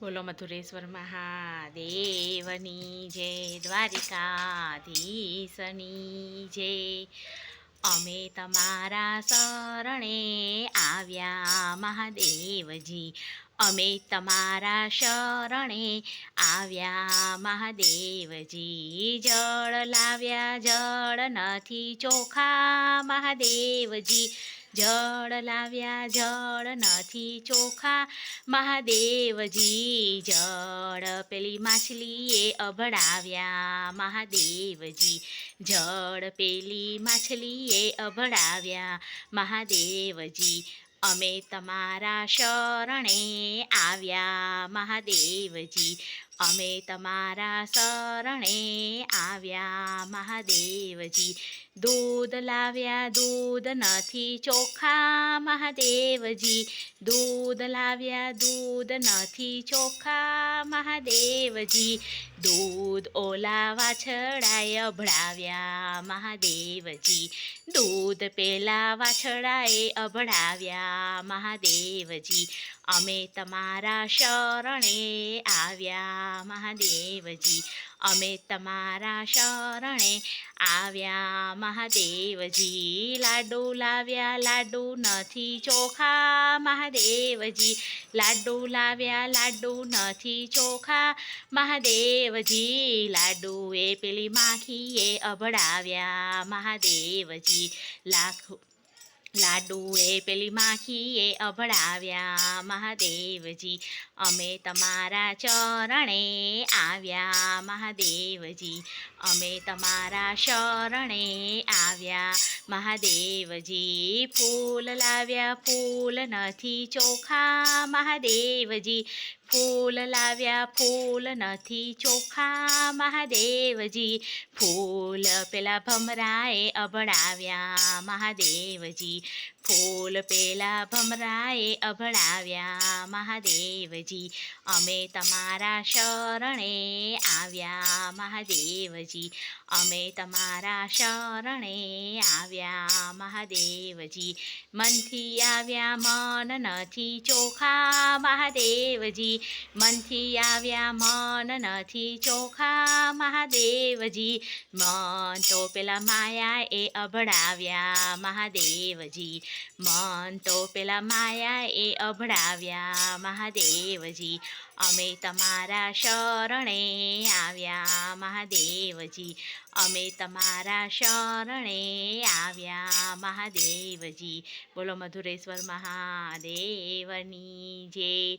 બોલો મધુરેશ્વર મહાદેવની જય દ્વારિકાધીશની જય. અમે તમારા શરણે આવ્યા મહાદેવજી. અમે તમારા શરણે આવ્યા મહાદેવજી. જળ લાવ્યા, જળ નથી ચોખા મહાદેવજી. જળ લાવ્યા, જળ નથી ચોખા મહાદેવજી. જળ પેલી માછલીએ અભડાવ્યા મહાદેવજી. જળ પેલી માછલીએ અભડાવ્યા મહાદેવજી. અમે તમારા શરણે આવ્યા મહાદેવજી. અમે તમારા શરણે આવ્યા મહાદેવજી. દૂધ લાવ્યા, દૂધ નથી ચોખા મહાદેવજી. દૂધ લાવ્યા, દૂધ નથી ચોખા મહાદેવજી. દૂધ ઓલા વાછડાએ અભડાવ્યા મહાદેવજી. દૂધ પેલા વાછડાએ અભડાવ્યા મહાદેવજી. અમે તમારા શરણે આવ્યા મહાદેવજી. અમે તમારા શરણે આવ્યા મહાદેવજી. લાડુ લાવ્યા, લાડુ નથી ચોખા મહાદેવજી. લાડુ લાવ્યા, લાડુ નથી ચોખા મહાદેવજી. લાડુ એ પેલી માખીએ અભડાવ્યા મહાદેવજી. લાખ લાડુ એ પેલી માખીએ અભડાવ્યા મહાદેવજી. અમે તમારા ચરણે આવ્યા મહાદેવજી. અમે તમારા શરણે આવ્યા મહાદેવજી. ફૂલ લાવ્યા ફૂલ નથી ચોખા મહાદેવજી. ફૂલ લાવ્યા, ફૂલ નથી ચોખા, મહાદેવજી. ફૂલ પેલા ભમરાએ અભડાવ્યા, મહાદેવજી. ફૂલ પેલા ભમરાએ અભડાવ્યા, મહાદેવજી. અમે તમારા શરણે આવ્યા, મહાદેવજી. અમે તમારા શરણે આવ્યા, મહાદેવજી. મનથી આવ્યા, મન નથી ચોખા મહાદેવજી. મનથી આવ્યા મન નથી ચોખા. મહાદેવજી, મન તો પેલા માયા એ અભડાવ્યા. મહાદેવજી, મન તો પેલા માયા એ અભડાવ્યા. મહાદેવજી, અમે તમારા શરણે આવ્યા. મહાદેવજી, અમે તમારા શરણે આવ્યા. મહાદેવજી, બોલો મધુરેશ્વર મહાદેવની જે